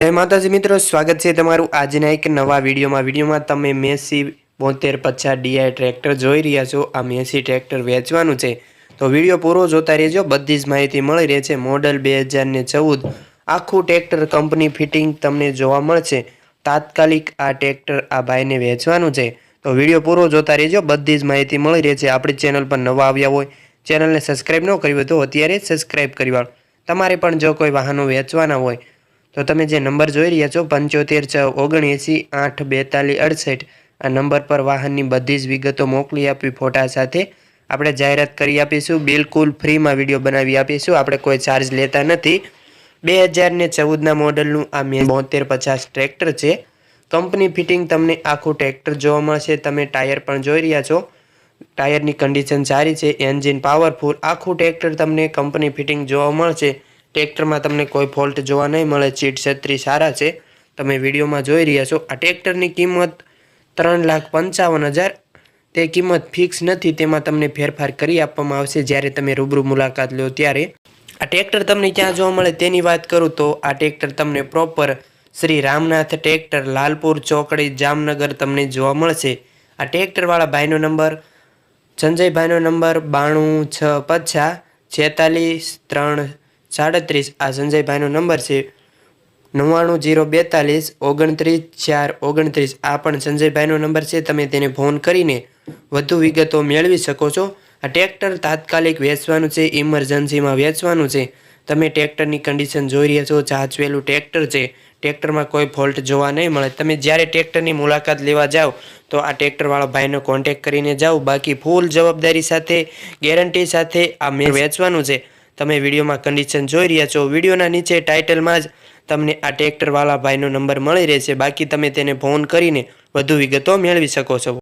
જય માતાજી મિત્રો, સ્વાગત છે તમારું આજના એક નવા વિડીયોમાં. વિડીયોમાં તમે મેસી બોતેર પચાસ ડીઆઈ ટ્રેક્ટર જોઈ રહ્યા છો. આ મેસી ટ્રેક્ટર વેચવાનું છે. તો વીડિયો પૂરો જોતા રહેજો. બધી જ માહિતી મળી રહે છે. મોડલ બે હજાર ને ચૌદ. આખું ટ્રેક્ટર કંપની ફિટિંગ તમને જોવા મળશે. તાત્કાલિક આ ટ્રેક્ટર આ ભાઈને વેચવાનું છે. તો વીડિયો પૂરો જોતા રહેજો. બધી જ માહિતી મળી રહે છે. આપણી ચેનલ પર નવા આવ્યા હોય, ચેનલને સબસ્ક્રાઈબ ન કરી હોય તો અત્યારે સબસ્ક્રાઈબ કરી તમારે પણ જો કોઈ વાહનો વેચવાના હોય તો તમે જે નંબર જોઈ રહ્યા છો, પંચોતેર છ ઓગણએંસી આઠ બેતાલીસ અડસઠ, આ નંબર પર વાહનની બધી જ વિગતો મોકલી આપવી ફોટા સાથે. આપણે જાહેરાત કરી આપીશું, બિલકુલ ફ્રીમાં વીડિયો બનાવી આપીશું, આપણે કોઈ ચાર્જ લેતા નથી. બે હજારને ચૌદના મોડલનું આ મે બોતેર પચાસ ટ્રેક્ટર છે. કંપની ફિટિંગ તમને આખું ટ્રેક્ટર જોવા મળશે, તમે ટાયર પણ જોઈ રહ્યા છો. ટાયરની કન્ડિશન સારી છે એન્જિન પાવરફુલ આખું ટ્રેક્ટર તમને કંપની ફિટિંગ જોવા મળશે. ટ્રેક્ટરમાં તમને કોઈ ફોલ્ટ જોવા નહીં મળે, ચીટ છત્રી સારા છે. તમે વિડીયોમાં જોઈ રહ્યા છો, આ ટ્રેક્ટરની કિંમત ત્રણ લાખ પંચાવન હજાર. તે કિંમત ફિક્સ નથી, તેમાં તમને ફેરફાર કરી આપવામાં આવશે જ્યારે તમે રૂબરૂ મુલાકાત લો ત્યારે. આ ટ્રેક્ટર તમને ક્યાં જોવા મળે તેની વાત કરું તો આ ટ્રેક્ટર તમને પ્રોપર શ્રી રામનાથ ટ્રેક્ટર, લાલપુર ચોકડી, જામનગર તમને જોવા મળશે. આ ટ્રેક્ટરવાળા ભાઈનો નંબર, સંજયભાઈનો નંબર બાણું છ પચાસ છેતાલીસ ત્રણ સાડત્રીસ. આ સંજયભાઈનો નંબર છે નવ્વાણું જીરો બેતાલીસ ઓગણત્રીસ ચાર ઓગણત્રીસ. આ પણ સંજયભાઈનો નંબર છે. તમે તેને ફોન કરીને વધુ વિગતો મેળવી શકો છો. આ ટ્રેક્ટર તાત્કાલિક વેચવાનું છે, ઇમરજન્સીમાં વેચવાનું છે. તમે ટ્રેક્ટરની કન્ડિશન જોઈ રહ્યા છો. જાચવેલું ટ્રેક્ટર છે. ટ્રેક્ટરમાં કોઈ ફોલ્ટ જોવા નહીં મળે. તમે જ્યારે ટ્રેક્ટરની મુલાકાત લેવા જાઓ, તો આ ટ્રેક્ટરવાળા ભાઈનો કોન્ટેક્ટ કરીને જાઓ. બાકી ફૂલ જવાબદારી સાથે ગેરંટી સાથે આ મેં વેચવાનું છે. તમે વિડીયોમાં કન્ડિશન જોઈ રહ્યા છો, વિડીયોના નીચે ટાઇટલમાં જ તમને આ ટ્રેક્ટરવાળા ભાઈનો નંબર મળી રહેશે. બાકી તમે તેને ફોન કરીને વધુ વિગતો મેળવી શકો છો.